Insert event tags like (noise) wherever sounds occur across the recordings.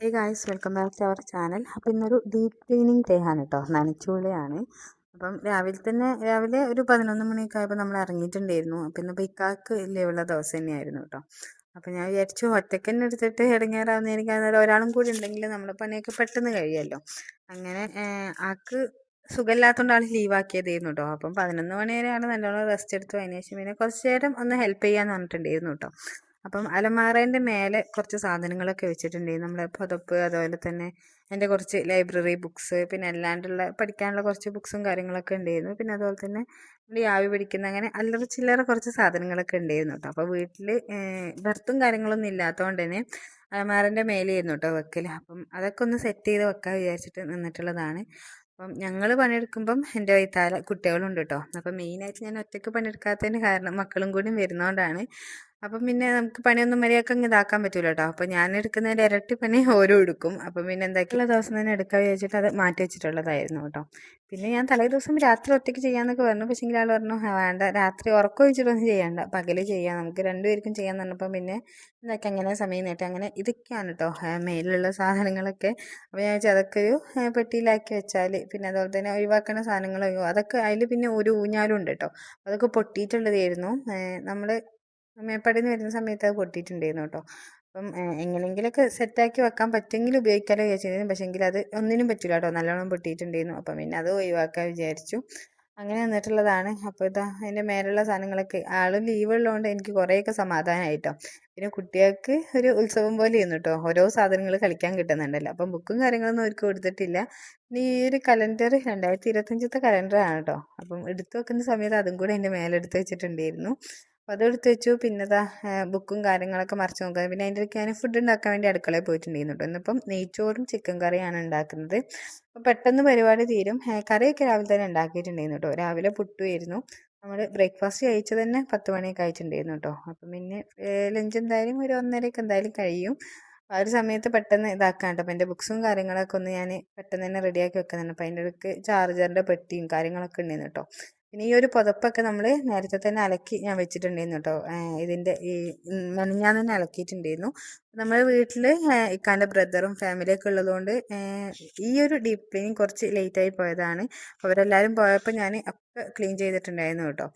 Hey guys welcome back to our channel അപ്പോൾ ഇന്നൊരു deep cleaning ആണ് കേട്ടോ നനച്ചുള്ളിയാണ്. അപ്പം രാവിലെ തന്നെ രാവിലെ ഒരു പതിനൊന്ന് മണിയൊക്കെ ആയപ്പോൾ നമ്മൾ ഇറങ്ങിയിട്ടുണ്ടായിരുന്നു. അപ്പം ഇന്നിപ്പോൾ ഇക്കാക്ക് ലീവുള്ള ദിവസം തന്നെയായിരുന്നു കേട്ടോ അപ്പം ഞാൻ വിചാരിച്ചു ഒറ്റയ്ക്ക് തന്നെ എടുത്തിട്ട് ഇടങ്ങേറാവുന്ന എനിക്ക് അന്നേരം ഒരാളും കൂടി ഉണ്ടെങ്കിൽ നമ്മളെ പണിയൊക്കെ പെട്ടെന്ന് കഴിയുമല്ലോ. അങ്ങനെ ആക്ക് സുഖമില്ലാത്തതുകൊണ്ട് ആൾ ലീവാക്കിയതായിരുന്നു കേട്ടോ അപ്പം പതിനൊന്ന് മണി വരെയാണ് നല്ലോണം റെസ്റ്റ് എടുത്തു. അതിനുശേഷം പിന്നെ കുറച്ച് നേരം ഒന്ന് ഹെൽപ്പ് ചെയ്യാമെന്ന് പറഞ്ഞിട്ടുണ്ടായിരുന്നു കേട്ടോ അപ്പം അലമാറേന്റെ മേലെ കുറച്ച് സാധനങ്ങളൊക്കെ വെച്ചിട്ടുണ്ട്. നമ്മുടെ പുതപ്പ് അതുപോലെ തന്നെ എന്റെ കുറച്ച് ലൈബ്രറി ബുക്സ് പിന്നെ അല്ലാണ്ടുള്ള പഠിക്കാനുള്ള കുറച്ച് ബുക്സും കാര്യങ്ങളൊക്കെ ഉണ്ടായിരുന്നു. പിന്നെ അതുപോലെ തന്നെ നമ്മൾ ഈ ആവി പിടിക്കുന്ന അങ്ങനെ അല്ലറ ചില്ലറ കുറച്ച് സാധനങ്ങളൊക്കെ ഉണ്ടായിരുന്നു കേട്ടോ. അപ്പോൾ വീട്ടിൽ ബർത്തും കാര്യങ്ങളൊന്നും ഇല്ലാത്തതുകൊണ്ട് തന്നെ അലമാറിന്റെ മേലെയായിരുന്നു കേട്ടോ വെക്കൽ. അപ്പം അതൊക്കെ ഒന്ന് സെറ്റ് ചെയ്ത് വെക്കാൻ വിചാരിച്ചിട്ട് നിന്നിട്ടുള്ളതാണ്. അപ്പം ഞങ്ങൾ പണിയെടുക്കുമ്പം എന്റെ വൈത്താല കുട്ടികളുണ്ട് കേട്ടോ. അപ്പം മെയിനായിട്ട് ഞാൻ ഒറ്റയ്ക്ക് പണിയെടുക്കാത്തതിന് കാരണം മക്കളും കൂടി വരുന്നതുകൊണ്ടാണ് അപ്പം പിന്നെ നമുക്ക് പണിയൊന്നും മര്യാദയ്ക്ക് അങ്ങ് ഇതാക്കാൻ പറ്റില്ല കേട്ടോ അപ്പം ഞാൻ എടുക്കുന്നതിന്റെ ഇരട്ടി പണി (laughs) ഓരോ എടുക്കും. അപ്പം പിന്നെ എന്താക്കിയുള്ള ദിവസം തന്നെ എടുക്കാൻ വിചാരിച്ചിട്ട് അത് മാറ്റി വെച്ചിട്ടുള്ളതായിരുന്നു കേട്ടോ. പിന്നെ ഞാൻ തലേ ദിവസം രാത്രി ഒറ്റയ്ക്ക് ചെയ്യാമെന്നൊക്കെ പറഞ്ഞു. പക്ഷേ ആൾ പറഞ്ഞു വേണ്ട. രാത്രി ഉറക്കം വെച്ചിട്ടൊന്നും ചെയ്യണ്ട. പകൽ ചെയ്യാം. നമുക്ക് രണ്ടുപേർക്കും ചെയ്യാൻ പറഞ്ഞപ്പം പിന്നെ എന്താക്കി അങ്ങനെ സമയം നേട്ടം. അങ്ങനെ ഇതൊക്കെയാണ് കേട്ടോ മേലുള്ള സാധനങ്ങളൊക്കെ. അപ്പോൾ ഞാൻ വെച്ചാൽ അതൊക്കെ ഒരു പെട്ടിയിലാക്കി വെച്ചാൽ പിന്നെ അതുപോലെ തന്നെ ഒഴിവാക്കുന്ന സാധനങ്ങളോ അതൊക്കെ അതിൽ പിന്നെ ഒരു ഊഞ്ഞാലും ഉണ്ട് കേട്ടോ. അതൊക്കെ പൊട്ടിയിട്ടുള്ളതായിരുന്നു. നമ്മൾ മേപ്പാടിന്ന് വരുന്ന സമയത്ത് അത് പൊട്ടിയിട്ടുണ്ടായിരുന്നു കേട്ടോ. അപ്പം എങ്ങനെങ്കിലൊക്കെ സെറ്റാക്കി വെക്കാൻ പറ്റുമെങ്കിൽ ഉപയോഗിക്കാമല്ലോ വിചാരിച്ചിരുന്നു. പക്ഷേ എങ്കിൽ അത് ഒന്നിനും പറ്റില്ല കേട്ടോ. നല്ലോണം പൊട്ടിയിട്ടുണ്ടായിരുന്നു. അപ്പം പിന്നെ അത് ഒഴിവാക്കാൻ വിചാരിച്ചു. അങ്ങനെ വന്നിട്ടുള്ളതാണ്. അപ്പോൾ ഇതാ അതിന്റെ മേലുള്ള സാധനങ്ങളൊക്കെ. ആളും ലീവ് ഉള്ളതുകൊണ്ട് എനിക്ക് കുറേയൊക്കെ സമാധാനമായിട്ടോ പിന്നെ കുട്ടികൾക്ക് ഒരു ഉത്സവം പോലെ ചെയ്യുന്നു കേട്ടോ. ഓരോ സാധനങ്ങൾ കളിക്കാൻ കിട്ടുന്നുണ്ടല്ലോ. അപ്പം ബുക്കും കാര്യങ്ങളൊന്നും അവർക്ക് കൊടുത്തിട്ടില്ല. ഇനി ഈ ഒരു കലണ്ടർ രണ്ടായിരത്തി ഇരുപത്തഞ്ചത്തെ കലണ്ടറാണ് കേട്ടോ. അപ്പം എടുത്തു വെക്കുന്ന സമയത്ത് അതും കൂടെ എന്റെ മേലെടുത്ത് വെച്ചിട്ടുണ്ടായിരുന്നു. അപ്പോൾ അതെടുത്ത് വെച്ചു. പിന്നെ ഇതാ ബുക്കും കാര്യങ്ങളൊക്കെ മറിച്ച് നോക്കുക. പിന്നെ അതിന്റെ ഇടയ്ക്ക് ഞാൻ ഫുഡ് ഉണ്ടാക്കാൻ വേണ്ടി അടുക്കളയിൽ പോയിട്ടുണ്ടായിരുന്നു കേട്ടോ ഇന്നിപ്പം നെയ്ച്ചോറും ചിക്കൻ കറിയാണ് ഉണ്ടാക്കുന്നത്. അപ്പോൾ പെട്ടെന്ന് പരിപാടി തീരും. കറിയൊക്കെ രാവിലെ തന്നെ ഉണ്ടാക്കിയിട്ടുണ്ടായിരുന്നു കേട്ടോ രാവിലെ പുട്ടുമായിരുന്നു നമ്മൾ ബ്രേക്ക്ഫാസ്റ്റ് കഴിച്ചത് തന്നെ പത്ത് മണിയൊക്കെ കഴിച്ചിട്ടുണ്ടായിരുന്നു കേട്ടോ അപ്പം പിന്നെ ലഞ്ച് എന്തായാലും ഒരു ഒന്നരയൊക്കെ എന്തായാലും കഴിയും. ആ ഒരു സമയത്ത് പെട്ടെന്ന് ഇതാക്കാൻ കേട്ടോ. അപ്പം എന്റെ ബുക്സും കാര്യങ്ങളൊക്കെ ഒന്ന് ഞാൻ പെട്ടെന്ന് തന്നെ റെഡിയാക്കി വെക്കുന്നുണ്ട് അപ്പം അതിന്റെ ഇടയ്ക്ക് ചാർജറിന്റെ പെട്ടിയും കാര്യങ്ങളൊക്കെ ഉണ്ടായിരുന്നു കേട്ടോ. പിന്നെ ഈ ഒരു പുതപ്പൊക്കെ നമ്മൾ നേരത്തെ തന്നെ അലക്കി ഞാൻ വെച്ചിട്ടുണ്ടായിരുന്നു കേട്ടോ. ഇതിന്റെ ഈ ഞാൻ തന്നെ അലക്കിയിട്ടുണ്ടായിരുന്നു. നമ്മൾ വീട്ടിൽ ഇക്കാന്റെ ബ്രദറും ഫാമിലിയൊക്കെ ഉള്ളതുകൊണ്ട് ഈ ഒരു ഡീപ്പ് ക്ലീനിങ് കുറച്ച് ലേറ്റായി പോയതാണ്. അവരെല്ലാവരും പോയപ്പോൾ ഞാൻ ഒക്കെ ക്ലീൻ ചെയ്തിട്ടുണ്ടായിരുന്നു കേട്ടോ.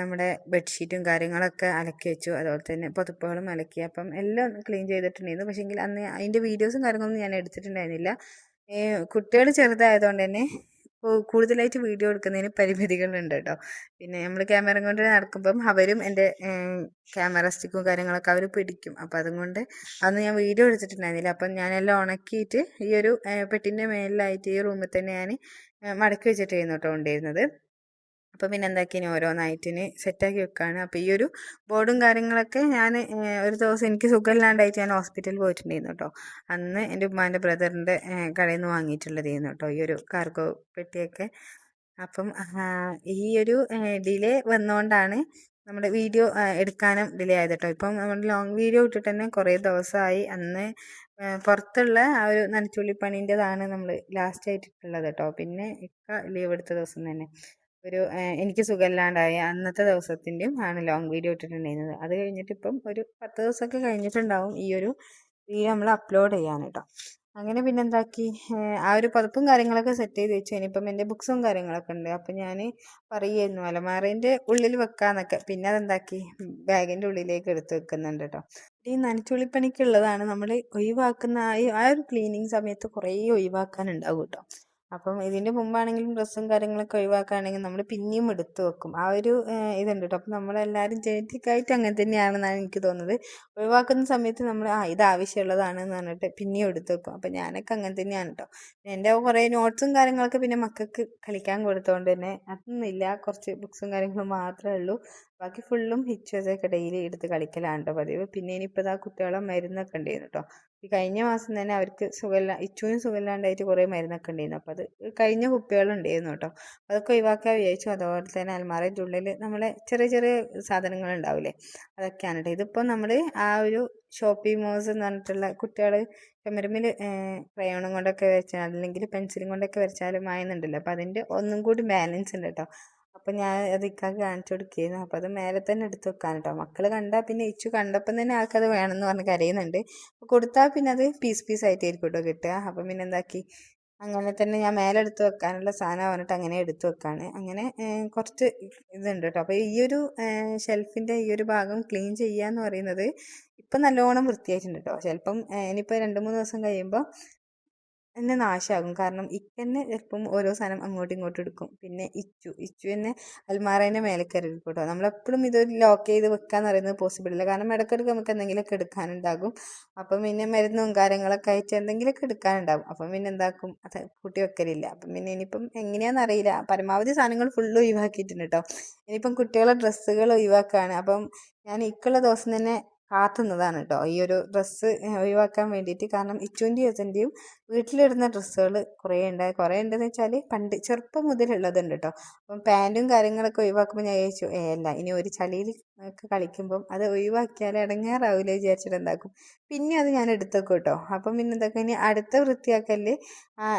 നമ്മുടെ ബെഡ്ഷീറ്റും കാര്യങ്ങളൊക്കെ അലക്കി വെച്ചു. അതുപോലെ തന്നെ പുതപ്പുകളും അലക്കി. അപ്പം എല്ലാം ക്ലീൻ ചെയ്തിട്ടുണ്ടായിരുന്നു. പക്ഷേങ്കിൽ അന്ന് അതിന്റെ വീഡിയോസും കാര്യങ്ങളൊന്നും ഞാൻ എടുത്തിട്ടുണ്ടായിരുന്നില്ല. കുട്ടികൾ ചെറുതായതുകൊണ്ട് തന്നെ കൂടുതലായിട്ട് വീഡിയോ എടുക്കുന്നതിന് പരിമിതികളുണ്ട് കേട്ടോ. പിന്നെ നമ്മൾ ക്യാമറ കൊണ്ട് നടക്കുമ്പം അവരും എന്റെ ക്യാമറ സ്റ്റിക്കും കാര്യങ്ങളൊക്കെ അവർ പിടിക്കും. അപ്പോൾ അതുകൊണ്ട് അന്ന് ഞാൻ വീഡിയോ എടുത്തിട്ടുണ്ടായിരുന്നില്ല. അപ്പം ഞാനെല്ലാം ഉണക്കിയിട്ട് ഈ ഒരു പെട്ടിന്റെ മേലിലായിട്ട് ഈ റൂമിൽ തന്നെ ഞാൻ മടക്കി വെച്ചിട്ടായിരുന്നു കേട്ടോ ഉണ്ടായിരുന്നത് അപ്പോൾ പിന്നെ എന്താക്കി? ഓരോ നൈറ്റിന് സെറ്റാക്കി വെക്കുകയാണ് അപ്പോൾ ഈ ഒരു ബോർഡും കാര്യങ്ങളൊക്കെ ഞാൻ ഒരു ദിവസം എനിക്ക് സുഖമില്ലാണ്ടായിട്ട് ഞാൻ ഹോസ്പിറ്റലിൽ പോയിട്ടുണ്ടായിരുന്നു കേട്ടോ അന്ന് എന്റെ ഉമ്മാന്റെ ബ്രദറിന്റെ കടയിൽ നിന്ന് വാങ്ങിയിട്ടുള്ളതായിരുന്നു കേട്ടോ ഈ ഒരു കാർഗോ പെട്ടിയൊക്കെ. അപ്പം ഈ ഒരു ഡിലേ വന്നുകൊണ്ടാണ് നമ്മുടെ വീഡിയോ എടുക്കാനും ഡിലേ ആയത് കേട്ടോ ഇപ്പം നമ്മൾ ലോങ് വീഡിയോ ഇട്ടിട്ട് തന്നെ കുറേ ദിവസമായി അന്ന് പുറത്തുള്ള ആ ഒരു നനച്ചുള്ളിപ്പണീന്റെതാണ് നമ്മൾ ലാസ്റ്റ് ആയിട്ടിട്ടുള്ളത് കേട്ടോ പിന്നെ ഇക്ക ലീവ് എടുത്ത ദിവസം തന്നെ. ഒരു എനിക്ക് സുഖമില്ലാണ്ടായ. അന്നത്തെ ദിവസത്തിന്റെയും ആണ് ലോങ് വീഡിയോ ഇട്ടിട്ടുണ്ടായിരുന്നത്. അത് കഴിഞ്ഞിട്ട് ഇപ്പം ഒരു പത്ത് ദിവസമൊക്കെ കഴിഞ്ഞിട്ടുണ്ടാവും ഈ ഒരു വീഡിയോ നമ്മൾ അപ്ലോഡ് ചെയ്യാൻ കേട്ടോ. അങ്ങനെ പിന്നെ എന്താക്കി? ആ ഒരു പതിപ്പും കാര്യങ്ങളൊക്കെ സെറ്റ് ചെയ്ത് വെച്ചു. ഇനിയിപ്പം എന്റെ ബുക്സും കാര്യങ്ങളൊക്കെ ഉണ്ട്. അപ്പം ഞാൻ പറയുമായിരുന്നു അലമാറേന്റെ ഉള്ളിൽ വെക്കാന്നൊക്കെ. പിന്നെ അതെന്താക്കി? ബാഗിന്റെ ഉള്ളിലേക്ക് എടുത്ത് വെക്കുന്നുണ്ട് കേട്ടോ. ഈ നനച്ചുള്ളിപ്പണിക്കുള്ളതാണ് നമ്മൾ ഒഴിവാക്കുന്ന ആ ഒരു ക്ലീനിങ് സമയത്ത് കുറേ ഒഴിവാക്കാനുണ്ടാവും കേട്ടോ. അപ്പം ഇതിന്റെ മുമ്പാണെങ്കിലും ഡ്രസ്സും കാര്യങ്ങളൊക്കെ ഒഴിവാക്കുകയാണെങ്കിൽ നമ്മൾ പിന്നെയും എടുത്തു വെക്കും. ആ ഒരു ഇതുണ്ട് കേട്ടോ അപ്പം നമ്മളെല്ലാവരും ജനറ്റിക്കായിട്ട് അങ്ങനെ തന്നെയാണെന്നാണ് എനിക്ക് തോന്നുന്നത്. ഒഴിവാക്കുന്ന സമയത്ത് നമ്മൾ ആ ഇത് ആവശ്യമുള്ളതാണ് എന്ന് പറഞ്ഞിട്ട് പിന്നെയും എടുത്തു വെക്കും. അപ്പം ഞാനൊക്കെ അങ്ങനെ തന്നെയാണ് കേട്ടോ എന്റെ കുറേ നോട്ട്സും കാര്യങ്ങളൊക്കെ പിന്നെ മക്കൾക്ക് കളിക്കാൻ കൊടുത്തോണ്ട് തന്നെ അതൊന്നുമില്ല. കുറച്ച് ബുക്സും കാര്യങ്ങളും മാത്രമേ ഉള്ളൂ. ബാക്കി ഫുള്ളും പിക്ചേഴ്സൊക്കെ ഡെയിലി എടുത്ത് കളിക്കലാണ് കേട്ടോ പതിവ്. പിന്നെ ഇനിയിപ്പോൾ ആ കുട്ടികളെ മരുന്നൊക്കെ ഉണ്ടായിരുന്നു കേട്ടോ കഴിഞ്ഞ മാസം തന്നെ അവർക്ക് സുഖമില്ല ഇച്ചുവിനും സുഖമില്ലാണ്ടായിട്ട് കുറേ മരുന്നൊക്കെ ഉണ്ടായിരുന്നു. അപ്പോൾ അത് കഴിഞ്ഞ കുപ്പികളുണ്ടായിരുന്നു കേട്ടോ. അതൊക്കെ ഒഴിവാക്കാൻ വിചാരിച്ചു. അതുപോലെ തന്നെ അൽമാറയുടെ ഉള്ളിൽ നമ്മളെ ചെറിയ ചെറിയ സാധനങ്ങൾ ഉണ്ടാവില്ലേ അതൊക്കെയാണ് കേട്ടോ. ഇതിപ്പോൾ നമ്മൾ ആ ഒരു ഷോപ്പിംഗ് മോൾസ് എന്ന് പറഞ്ഞിട്ടുള്ള കുട്ടികൾ ചുമരുമ്മിൽ ക്രയോണും കൊണ്ടൊക്കെ വരച്ചാൽ അല്ലെങ്കിൽ പെൻസിലും കൊണ്ടൊക്കെ വരച്ചാലും മായുന്നുണ്ടല്ലോ അപ്പോൾ അതിന്റെ ഒന്നും കൂടി ബാലൻസ് ഉണ്ട് കേട്ടോ. അപ്പം ഞാൻ അത് ഇക്കാക്ക് കാണിച്ചു കൊടുക്കുകയായിരുന്നു അപ്പോൾ അത് മേലെ തന്നെ എടുത്ത് വെക്കാൻ കേട്ടോ മക്കൾ കണ്ടാൽ പിന്നെ ഇച്ചു കണ്ടപ്പം തന്നെ ആൾക്കത് വേണമെന്ന് പറഞ്ഞ് കരയുന്നുണ്ട്. അപ്പോൾ കൊടുത്താൽ പിന്നെ അത് പീസ് പീസ് ആയിട്ടായിരിക്കും കേട്ടോ കിട്ടുക. അപ്പം പിന്നെ എന്താക്കി? അങ്ങനെ തന്നെ ഞാൻ മേലെ എടുത്ത് വെക്കാനുള്ള സാധനം പറഞ്ഞിട്ട് അങ്ങനെ എടുത്ത് വെക്കാണ്. അങ്ങനെ കുറച്ച് ഇതുണ്ട് കേട്ടോ അപ്പോൾ ഈ ഒരു ഷെൽഫിന്റെ ഈ ഒരു ഭാഗം ക്ലീൻ ചെയ്യുക എന്ന് പറയുന്നത് ഇപ്പം നല്ലോണം വൃത്തിയായിട്ടുണ്ട് കേട്ടോ ചിലപ്പം ഇനിയിപ്പോൾ രണ്ട് മൂന്ന് ദിവസം കഴിയുമ്പോൾ എന്നെ നാശമാകും കാരണം ഇക്കന്നെ ചിലപ്പം ഓരോ സാധനം അങ്ങോട്ടും ഇങ്ങോട്ടും എടുക്കും. പിന്നെ ഇച്ചു. ഇച്ചു തന്നെ അൽമാറേന്റെ മേലെ കയറി കേട്ടോ. നമ്മളെപ്പോഴും ഇത് ലോക്ക് ചെയ്ത് വെക്കാന്ന് പറയുന്നത് പോസിബിൾ അല്ല. കാരണം ഇടയ്ക്കിടയ്ക്ക് നമുക്ക് എന്തെങ്കിലുമൊക്കെ എടുക്കാനുണ്ടാകും. അപ്പം പിന്നെ മരുന്നും കാര്യങ്ങളൊക്കെ ആയിട്ട് എന്തെങ്കിലുമൊക്കെ എടുക്കാനുണ്ടാകും. അപ്പം പിന്നെ എന്താക്കും? അത് കൂട്ടി വെക്കലില്ല. അപ്പം പിന്നെ ഇനിയിപ്പം എങ്ങനെയാണെന്ന് അറിയില്ല. പരമാവധി സാധനങ്ങൾ ഫുള്ള് ഒഴിവാക്കിയിട്ടുണ്ട് കേട്ടോ. ഇനിയിപ്പം കുട്ടികളെ ഡ്രസ്സുകൾ ഒഴിവാക്കുകയാണ് അപ്പം ഞാൻ ഇക്കുള്ള ദിവസം തന്നെ കാത്തുന്നതാണ് കേട്ടോ ഈ ഒരു ഡ്രസ്സ് ഒഴിവാക്കാൻ വേണ്ടിയിട്ട്. കാരണം ഇച്ചുവിന്റെയും അച്ഛന്റെയും വീട്ടിലിടുന്ന ഡ്രസ്സുകൾ കുറേ ഉണ്ട് കുറേ ഉണ്ടെന്ന് വെച്ചാൽ പണ്ട് ചെറുപ്പം മുതലുള്ളതുണ്ട് കേട്ടോ അപ്പം പാന്റും കാര്യങ്ങളൊക്കെ ഒഴിവാക്കുമ്പോൾ ഞാൻ ചോദിച്ചു ഏ അല്ല ഇനി ഒരു ചളിയിൽ ഒക്കെ കളിക്കുമ്പം അത് ഒഴിവാക്കിയാൽ ഇടങ്ങാറാവില്ല വിചാരിച്ചിട്ട് എന്താക്കും. പിന്നെ അത് ഞാൻ എടുത്തേക്കും കേട്ടോ അപ്പം പിന്നെ എന്താക്കും ഇനി അടുത്ത വൃത്തിയാക്കൽ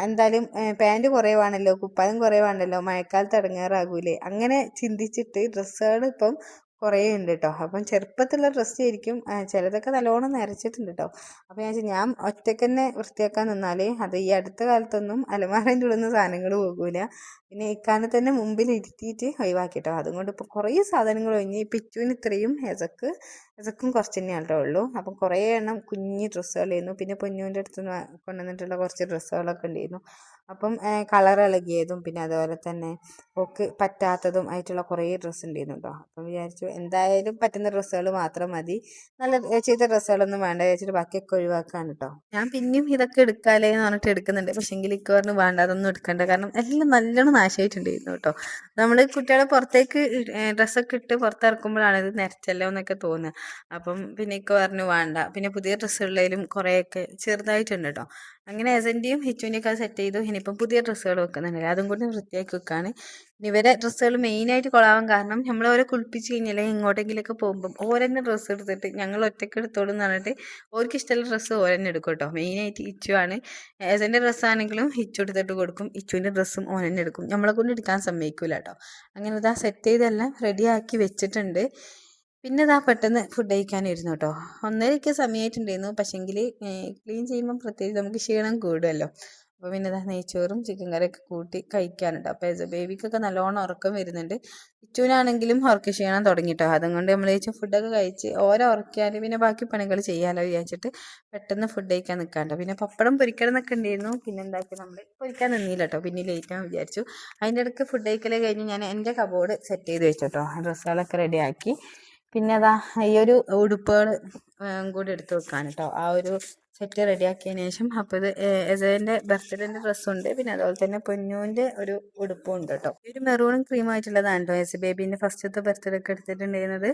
എന്തായാലും പാന്റ് കുറവാണല്ലോ കുപ്പായം കുറവാണല്ലോ മഴക്കാലത്ത് ഇടങ്ങാറാകൂലേ അങ്ങനെ ചിന്തിച്ചിട്ട് ഡ്രസ്സുകൾ ഇപ്പം കുറേ ഉണ്ട് കേട്ടോ അപ്പം ചെറുപ്പത്തിലുള്ള ഡ്രസ്സ് ആയിരിക്കും ചിലതൊക്കെ നല്ലോണം നിറച്ചിട്ടുണ്ട് കേട്ടോ അപ്പം ഞാൻ ഞാൻ ഒറ്റയ്ക്ക് തന്നെ വൃത്തിയാക്കാൻ നിന്നാൽ അത് ഈ അടുത്ത കാലത്തൊന്നും അലമാരന്റെ ഉള്ളുന്ന സാധനങ്ങൾ പോകൂല. പിന്നെ ഇക്കാലം തന്നെ മുമ്പിൽ ഇരുത്തിയിട്ട് ഒഴിവാക്കി കേട്ടോ അതുകൊണ്ട് ഇപ്പോൾ കുറേ സാധനങ്ങൾ ഒഴിഞ്ഞ് ഈ പിച്ചുവിന് ഇത്രയും എസക്ക് എസക്കും കുറച്ച് തന്നെയാണ് കേട്ടോ ഉള്ളൂ. അപ്പം കുറേ എണ്ണം കുഞ്ഞി ഡ്രസ്സുകളായിരുന്നു പിന്നെ പൊന്നുവിന്റെ അടുത്ത് കൊണ്ടുവന്നിട്ടുള്ള കുറച്ച് ഡ്രസ്സുകളൊക്കെ ഉണ്ടായിരുന്നു. അപ്പം കളർ ഇളകിയതും പിന്നെ അതുപോലെ തന്നെ ഒക്കെ പറ്റാത്തതും ആയിട്ടുള്ള കുറേ ഡ്രസ്സ് ഉണ്ടായിരുന്നു കേട്ടോ അപ്പം വിചാരിച്ചു എന്തായാലും പറ്റുന്ന ഡ്രസ്സുകൾ മാത്രം മതി. നല്ല ചീത്ത ഡ്രസ്സുകളൊന്നും വേണ്ട ചേച്ചിട്ട് ബാക്കിയൊക്കെ ഒഴിവാക്കാണ് കേട്ടോ ഞാൻ പിന്നെയും ഇതൊക്കെ എടുക്കാലേ എന്ന് പറഞ്ഞിട്ട് എടുക്കുന്നുണ്ട്. പക്ഷേ എങ്കിൽ ഇക്ക് വേണ്ട അതൊന്നും എടുക്കണ്ട. കാരണം എല്ലാം നല്ലോണം നാശമായിട്ടുണ്ടായിരുന്നു കേട്ടോ നമ്മൾ കുട്ടികളെ പുറത്തേക്ക് ഡ്രസ്സൊക്കെ ഇട്ട് പുറത്തിറക്കുമ്പോഴാണ് ഇത് നിരച്ചല്ലോ എന്നൊക്കെ തോന്നുക. അപ്പം പിന്നെ ഇക്ക വേണ്ട. പിന്നെ പുതിയ ഡ്രസ്സുകളിലും കുറേയൊക്കെ ചെറുതായിട്ടുണ്ട് കേട്ടോ അങ്ങനെ ഏജന്റിയും ഹിച്ചുവിന്റെയും ഒക്കെ സെറ്റ് ചെയ്തു. ഇനിയിപ്പം പുതിയ ഡ്രസ്സുകൾ വെക്കുന്നുണ്ടല്ലോ അതും കൂടി വൃത്തിയാക്കി വെക്കുകയാണ് ഇവരെ ഡ്രസ്സുകൾ മെയിനായിട്ട് കൊളാവാൻ കാരണം നമ്മൾ അവരെ കുളിപ്പിച്ച് കഴിഞ്ഞാൽ എങ്ങോട്ടെങ്കിലൊക്കെ പോകുമ്പം ഓരെന്നെ ഡ്രസ്സ് എടുത്തിട്ട് ഞങ്ങൾ ഒറ്റയ്ക്ക് എടുത്തോളും എന്ന് പറഞ്ഞിട്ട് ഓർക്ക് ഇഷ്ടമുള്ള ഡ്രസ്സ് ഓരോന്നെ എടുക്കും കേട്ടോ. മെയിനായിട്ട് ഇച്ചു ആണ്. ഏസന്റെ ഡ്രസ്സാണെങ്കിലും ഇച്ചു എടുത്തിട്ട് കൊടുക്കും. ഇച്ചുവിന്റെ ഡ്രസ്സും ഓനെന്നെ എടുക്കും. നമ്മളെ കൊണ്ട് എടുക്കാൻ സമ്മതിക്കില്ല കേട്ടോ. അങ്ങനെ ഇതാ സെറ്റ് ചെയ്തെല്ലാം റെഡിയാക്കി വെച്ചിട്ടുണ്ട്. പിന്നെ ഇതാ പെട്ടെന്ന് ഫുഡ് കഴിക്കാനിരുന്നു കേട്ടോ ഒന്നരയ്ക്ക് സമയമായിട്ടുണ്ടായിരുന്നു പക്ഷേങ്കിൽ ക്ലീൻ ചെയ്യുമ്പോൾ പ്രത്യേകിച്ച് നമുക്ക് ക്ഷീണം കൂടുമല്ലോ അപ്പോൾ പിന്നെ ഇതാ നെയ്ച്ചോറും ചിക്കൻ കറിയൊക്കെ കൂട്ടി കഴിക്കാനുണ്ട്. അപ്പോൾ ബേബിക്കൊക്കെ നല്ലോണം ഉറക്കം വരുന്നുണ്ട്. ഇച്ചുവിനാണെങ്കിലും ഉറക്ക ക്ഷീണം തുടങ്ങിട്ടോ അതുകൊണ്ട് നമ്മൾ ചോദിച്ചാൽ ഫുഡൊക്കെ കഴിച്ച് ഓരോ ഉറക്കിയാൽ പിന്നെ ബാക്കി പണികൾ ചെയ്യാമല്ലോ വിചാരിച്ചിട്ട് പെട്ടെന്ന് ഫുഡ് കഴിക്കാൻ നിൽക്കാണ്ടോ പിന്നെ പപ്പടം പൊരിക്കണം എന്നൊക്കെ ഉണ്ടായിരുന്നു. പിന്നെ എന്താക്കി നമ്മൾ പൊരിക്കാൻ നിന്നില്ല കേട്ടോ പിന്നെ ലേറ്റ് ആകാൻ വിചാരിച്ചു. അതിന്റെ ഇടയ്ക്ക് ഫുഡ് കഴിക്കൽ കഴിഞ്ഞ് ഞാൻ എന്റെ കബോർഡ് സെറ്റ് ചെയ്ത് വെച്ചോട്ടോ ഡ്രസ്സുകളൊക്കെ റെഡിയാക്കി പിന്നെ അതാ ഈ ഒരു ഉടുപ്പുകൾ കൂടി എടുത്ത് വെക്കാൻ കേട്ടോ ആ ഒരു സെറ്റ് റെഡിയാക്കിയതിന് ശേഷം അപ്പോൾ ഇത് എസേന്റെ ബർത്ത്ഡേന്റെ ഡ്രസ്സുണ്ട്. പിന്നെ അതുപോലെ തന്നെ പൊന്നൂന്റെ ഒരു ഉടുപ്പും ഉണ്ട് കേട്ടോ ഈ ഒരു മെറൂണും ക്രീമായിട്ടുള്ളതാണ് കേട്ടോ എസ് ബേബീന്റെ ഫസ്റ്റത്തെ ബർത്ത്ഡേ ഒക്കെ എടുത്തിട്ടുണ്ടായിരുന്നത്.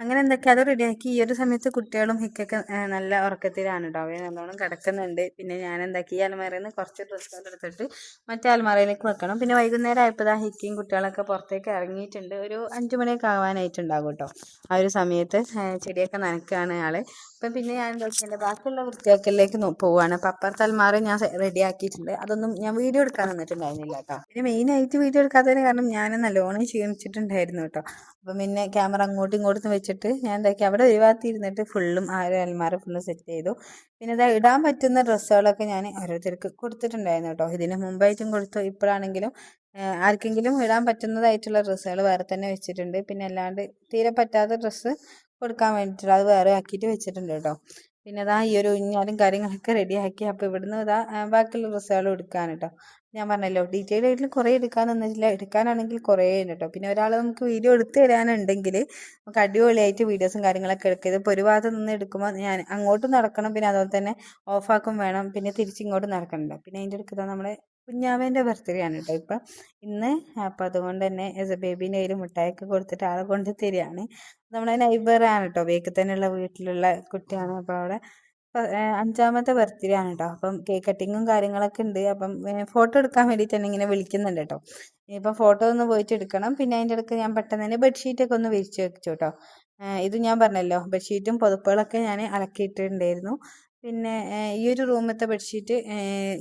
അങ്ങനെ എന്തൊക്കെ അത് റെഡിയാക്കി ഈ ഒരു സമയത്ത് കുട്ടികളും ഹിക്കൊക്കെ നല്ല ഉറക്കത്തിലാണ് കേട്ടോ അവയെ നല്ലോണം കിടക്കുന്നുണ്ട്. പിന്നെ ഞാൻ എന്താക്കി ഈ അലമാരയിൽ നിന്ന് കുറച്ച് ഡ്രസ്സുകൾ എടുത്തിട്ട് മറ്റേ അലമാരയിലേക്ക് വെക്കണം. പിന്നെ വൈകുന്നേരം ആയപ്പോൾ ആ ഹിക്കയും കുട്ടികളൊക്കെ പുറത്തേക്ക് ഇറങ്ങിയിട്ടുണ്ട്. ഒരു അഞ്ചു മണിയൊക്കെ ആവാനായിട്ടുണ്ടാകും കേട്ടോ. ആ ഒരു സമയത്ത് ചെടിയൊക്കെ നനക്കുകയാണ് ആൾ. അപ്പം പിന്നെ ഞാൻ എന്താ ബാക്കിയുള്ള വൃത്തിയാക്കലിലേക്ക് പോവുകയാണ് അപ്പം അപ്പുറത്തെ അൽമാര ഞാൻ റെഡിയാക്കിയിട്ടുണ്ട് അതൊന്നും ഞാൻ വീഡിയോ എടുക്കാൻ നിന്നിട്ടുണ്ടായിരുന്നില്ല കേട്ടോ. പിന്നെ മെയിനായിട്ട് വീഡിയോ എടുക്കാത്തതിന് കാരണം ഞാൻ നല്ലോണം ക്ഷീണിച്ചിട്ടുണ്ടായിരുന്നു കേട്ടോ. അപ്പം പിന്നെ ക്യാമറ അങ്ങോട്ടും ഇങ്ങോട്ടും വെച്ചിട്ട് ഞാൻ എന്താക്കി അവിടെ ഇരുന്നിട്ട് ഫുള്ളും ആ ഒരു അൽമാര ഫുള്ള് സെറ്റ് ചെയ്തു. പിന്നെ ഇതാ ഇടാൻ പറ്റുന്ന ഡ്രസ്സുകളൊക്കെ ഞാൻ ഓരോരുത്തർക്ക് കൊടുത്തിട്ടുണ്ടായിരുന്നു കേട്ടോ. ഇതിന് മുമ്പായിട്ടും കൊടുത്തു. ഇപ്പോഴാണെങ്കിലും ആർക്കെങ്കിലും ഇടാൻ പറ്റുന്നതായിട്ടുള്ള ഡ്രസ്സുകൾ വേറെ തന്നെ വെച്ചിട്ടുണ്ട്. പിന്നെ അല്ലാണ്ട് തീരെ പറ്റാത്ത ഡ്രസ്സ് കൊടുക്കാൻ വേണ്ടിയിട്ടുള്ള അത് വേറെ ആക്കിയിട്ട് വെച്ചിട്ടുണ്ട് കേട്ടോ. പിന്നെ ഇതാ ഈ ഒരു ഊഞ്ഞാലും കാര്യങ്ങളൊക്കെ റെഡി ആക്കി അപ്പോൾ ഇവിടുന്ന് ഇതാ ബാക്കിയുള്ള ഡ്രസ്സുകൾ എടുക്കാൻ കേട്ടോ ഞാൻ പറഞ്ഞല്ലോ ഡീറ്റെയിൽ ആയിട്ട് കുറേ വെച്ചാൽ എടുക്കാനാണെങ്കിൽ കുറേ ഉണ്ട് കേട്ടോ പിന്നെ ഒരാൾ നമുക്ക് വീഡിയോ എടുത്തു തരാനുണ്ടെങ്കിൽ നമുക്ക് അടിപൊളിയായിട്ട് വീഡിയോസും കാര്യങ്ങളൊക്കെ എടുക്കുക ഇതിപ്പോൾ ഒരു ഭാഗത്ത് നിന്ന് എടുക്കുമ്പോൾ ഞാൻ അങ്ങോട്ടും നടക്കണം പിന്നെ അതുപോലെ തന്നെ ഓഫാക്കും വേണം പിന്നെ തിരിച്ചിങ്ങോട്ടും നടക്കണം പിന്നെ അതിന്റെ അടുത്ത് നമ്മുടെ കുഞ്ഞാവേന്റെ ബർത്ത്ഡേ ആണ് കേട്ടോ ഇപ്പം. ഇന്ന് അപ്പം അതുകൊണ്ട് തന്നെ എസ് എ ബേബീന്റെ കയ്യിൽ മിഠായിയൊക്കെ കൊടുത്തിട്ട് ആളെ കൊണ്ട് തരികയാണ്. നമ്മളെ നൈബറാണ് കേട്ടോ ബേക്കിൽ തന്നെയുള്ള വീട്ടിലുള്ള കുട്ടിയാണ്. അപ്പോൾ അവിടെ അഞ്ചാമത്തെ ബർത്ത്ഡേ ആണ് കേട്ടോ അപ്പം കേക്ക് കട്ടിങ്ങും കാര്യങ്ങളൊക്കെ ഉണ്ട്. അപ്പം ഫോട്ടോ എടുക്കാൻ വേണ്ടിയിട്ട് തന്നെ ഇങ്ങനെ വിളിക്കുന്നുണ്ട് കേട്ടോ ഇനിയിപ്പം ഫോട്ടോ ഒന്ന് പോയിട്ട് എടുക്കണം. പിന്നെ അതിന്റെ ഇടയ്ക്ക് ഞാൻ പെട്ടെന്ന് തന്നെ ബെഡ്ഷീറ്റൊക്കെ ഒന്ന് വിരിച്ച് വെച്ചു കേട്ടോ ഇത് ഞാൻ പറഞ്ഞല്ലോ. ബെഡ്ഷീറ്റും പുതപ്പുകളൊക്കെ ഞാൻ അലക്കിയിട്ടുണ്ടായിരുന്നു പിന്നെ ഈ ഒരു റൂമത്തെ ബെഡ്ഷീറ്റ്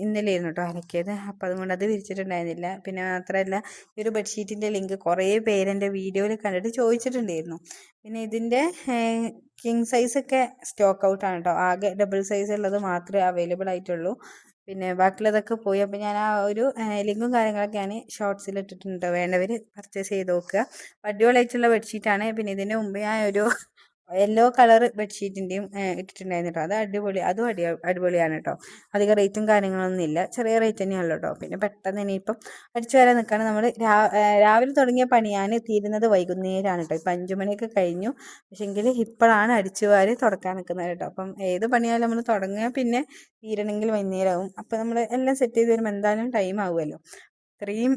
ഇന്നലെ ആയിരുന്നു കേട്ടോ അലക്കിയത്. അപ്പോൾ അതുകൊണ്ട് അത് വിരിച്ചിട്ടുണ്ടായിരുന്നില്ല. പിന്നെ മാത്രമല്ല ഈ ഒരു ബെഡ്ഷീറ്റിന്റെ ലിങ്ക് കുറേ പേരെന്റെ വീഡിയോയിൽ കണ്ടിട്ട് ചോദിച്ചിട്ടുണ്ടായിരുന്നു. പിന്നെ ഇതിന്റെ കിങ് സൈസൊക്കെ സ്റ്റോക്ക് ഔട്ടാണ് കേട്ടോ ആകെ ഡബിൾ സൈസ് ഉള്ളത് മാത്രമേ അവൈലബിൾ ആയിട്ടുള്ളൂ. പിന്നെ ബാക്കിയുള്ളതൊക്കെ പോയി. അപ്പോൾ ഞാൻ ആ ഒരു ലിങ്കും കാര്യങ്ങളൊക്കെ ഞാൻ ഷോർട്സിൽ ഇട്ടിട്ടുണ്ട് വേണ്ടവർ പർച്ചേസ് ചെയ്ത് നോക്കുക. അടിപൊളിയായിട്ടുള്ള ബെഡ്ഷീറ്റാണ്. പിന്നെ ഇതിന് മുമ്പ് ഞാൻ ഒരു യെല്ലോ കളർ ബെഡ്ഷീറ്റിന്റെയും ഇട്ടിട്ടുണ്ടായിരുന്നു കേട്ടോ അത് അടിപൊളി അതും അടി അടിപൊളിയാണ് കേട്ടോ അധികം റേറ്റും കാര്യങ്ങളൊന്നും ഇല്ല. ചെറിയ റേറ്റ് തന്നെയാണ് കേട്ടോ പിന്നെ പെട്ടെന്ന് ഇനിയിപ്പം അടിച്ചു വരാൻ നിൽക്കുകയാണ് നമ്മൾ രാവിലെ തുടങ്ങിയ പണിയാണ് തീരുന്നത് വൈകുന്നേരമാണ് കേട്ടോ ഇപ്പം അഞ്ചു മണിയൊക്കെ കഴിഞ്ഞു. പക്ഷേങ്കിൽ ഇപ്പോഴാണ് അടിച്ചു വാരി തുടക്കാൻ നിൽക്കുന്നത് കേട്ടോ അപ്പം ഏത് പണിയായാലും നമ്മൾ തുടങ്ങുക പിന്നെ തീരണമെങ്കിൽ വൈകുന്നേരമാവും അപ്പം നമ്മൾ എല്ലാം സെറ്റ് ചെയ്ത് വരുമ്പോൾ എന്തായാലും ടൈം ആവുമല്ലോ ഇത്രയും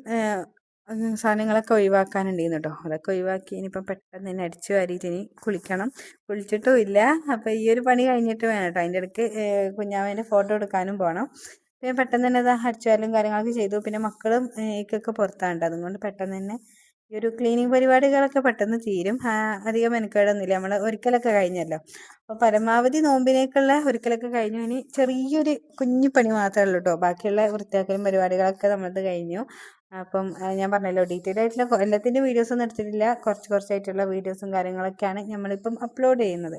സാധനങ്ങളൊക്കെ ഒഴിവാക്കാനുണ്ടായിരുന്നു കേട്ടോ അതൊക്കെ ഒഴിവാക്കി ഇനിയിപ്പം പെട്ടെന്ന് തന്നെ അടിച്ചു വാരിയിട്ട് ഇനി കുളിക്കണം. കുളിച്ചിട്ടും ഇല്ല. അപ്പം ഈ ഒരു പണി കഴിഞ്ഞിട്ട് വേണം കേട്ടോ അതിന്റെ ഇടയ്ക്ക് കുഞ്ഞാമേന്റെ ഫോട്ടോ എടുക്കാനും പോകണം പിന്നെ പെട്ടെന്ന് തന്നെ അത് അടിച്ചു വാരലും കാര്യങ്ങളൊക്കെ ചെയ്തു. പിന്നെ മക്കളും ഇക്കൊക്കെ പുറത്താണ് കേട്ടോ അതുകൊണ്ട് പെട്ടെന്ന് തന്നെ ഈ ഒരു ക്ലീനിങ് പരിപാടികളൊക്കെ പെട്ടെന്ന് തീരും. അധികം മെനക്കേടൊന്നുമില്ല. നമ്മൾ ഒരിക്കലൊക്കെ കഴിഞ്ഞല്ലോ. അപ്പോൾ പരമാവധി നോമ്പിനേക്കുള്ള ഒരിക്കലൊക്കെ കഴിഞ്ഞു. ഇനി ചെറിയൊരു കുഞ്ഞു പണി മാത്രമേ ഉള്ളൂ കേട്ടോ ബാക്കിയുള്ള വൃത്തിയാക്കലും പരിപാടികളൊക്കെ നമ്മളത് കഴിഞ്ഞു. അപ്പം ഞാൻ പറഞ്ഞല്ലോ ഡീറ്റെയിൽ ആയിട്ടുള്ള എല്ലാത്തിന്റെ വീഡിയോസ് ഒന്നും എടുത്തിട്ടില്ല. കുറച്ച് കുറച്ചായിട്ടുള്ള വീഡിയോസും കാര്യങ്ങളൊക്കെയാണ് നമ്മളിപ്പം അപ്ലോഡ് ചെയ്യുന്നത്.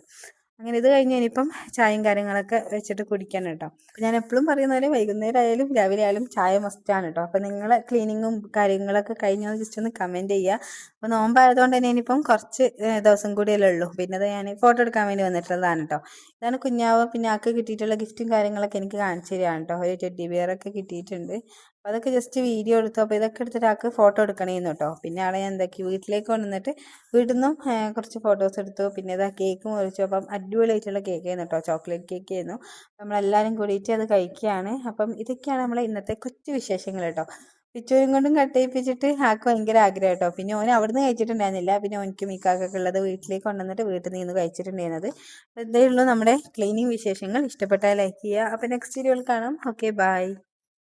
അങ്ങനെ ഇത് കഴിഞ്ഞ് ഇനിയിപ്പം ചായയും കാര്യങ്ങളൊക്കെ വെച്ചിട്ട് കുടിക്കാൻ കേട്ടോ. അപ്പം ഞാൻ എപ്പോഴും പറയുന്ന പോലെ വൈകുന്നേരം ആയാലും രാവിലെ ആയാലും ചായ മസ്റ്റാണ് കേട്ടോ. അപ്പം നിങ്ങൾ ക്ലീനിങ്ങും കാര്യങ്ങളൊക്കെ കഴിഞ്ഞാൽ ജസ്റ്റ് ഒന്ന് കമന്റ് ചെയ്യുക. അപ്പോൾ നോമ്പായതുകൊണ്ട് തന്നെ ഇനിയിപ്പം കുറച്ച് ദിവസം കൂടിയല്ലേ ഉള്ളൂ. പിന്നെ അത് ഞാൻ ഫോട്ടോ എടുക്കാൻ വേണ്ടി വന്നിട്ടുള്ളതാണ് കേട്ടോ. ഇതാണ് കുഞ്ഞാവ്. പിന്നെ ആൾക്ക് കിട്ടിയിട്ടുള്ള ഗിഫ്റ്റും കാര്യങ്ങളൊക്കെ എനിക്ക് കാണിച്ചു തരികയാണ് കേട്ടോ. ഒരു ടെഡ്ഡി ബിയറൊക്കെ കിട്ടിയിട്ടുണ്ട്. അപ്പോൾ അതൊക്കെ ജസ്റ്റ് വീഡിയോ എടുത്തു. അപ്പോൾ ഇതൊക്കെ എടുത്തിട്ട് ആൾക്ക് ഫോട്ടോ എടുക്കണേന്ന് കേട്ടോ പിന്നെ ആളെ ഞാൻ എന്താക്കി വീട്ടിലേക്ക് കൊണ്ടുവന്നിട്ട് വീട്ടിൽ നിന്നും കുറച്ച് ഫോട്ടോസ് എടുത്തു. പിന്നെ ഇതാ കേക്ക് മുറിച്ചു അപ്പം അടിപൊളിയായിട്ടുള്ള കേക്ക് ആയിരുന്നു കേട്ടോ ചോക്ലേറ്റ് കേക്ക് ആയിരുന്നു. നമ്മളെല്ലാവരും കൂടിയിട്ട് അത് കഴിക്കുകയാണ്. അപ്പം ഇതൊക്കെയാണ് നമ്മളെ ഇന്നത്തെ കൊച്ചു വിശേഷങ്ങൾ കേട്ടോ പിച്ചോരും കൊണ്ടും കട്ട് ചെയ്യിപ്പിച്ചിട്ട് ആൾക്ക് ഭയങ്കര ആഗ്രഹം കേട്ടോ പിന്നെ ഓൻ അവിടുന്ന് കഴിച്ചിട്ടുണ്ടായിരുന്നില്ല. പിന്നെ ഓനിക്കും ഇക്കാക്കൊക്കെ ഉള്ളത് വീട്ടിലേക്ക് കൊണ്ടുവന്നിട്ട് വീട്ടിൽ നിന്ന് കഴിച്ചിട്ടുണ്ടായിരുന്നത്. എന്തേ ഉള്ളൂ നമ്മുടെ ക്ലീനിങ് വിശേഷങ്ങൾ. ഇഷ്ടപ്പെട്ടാൽ ലൈക്ക് ചെയ്യുക. അപ്പോൾ നെക്സ്റ്റ് വീഡിയോയിൽ കാണാം. Okay bye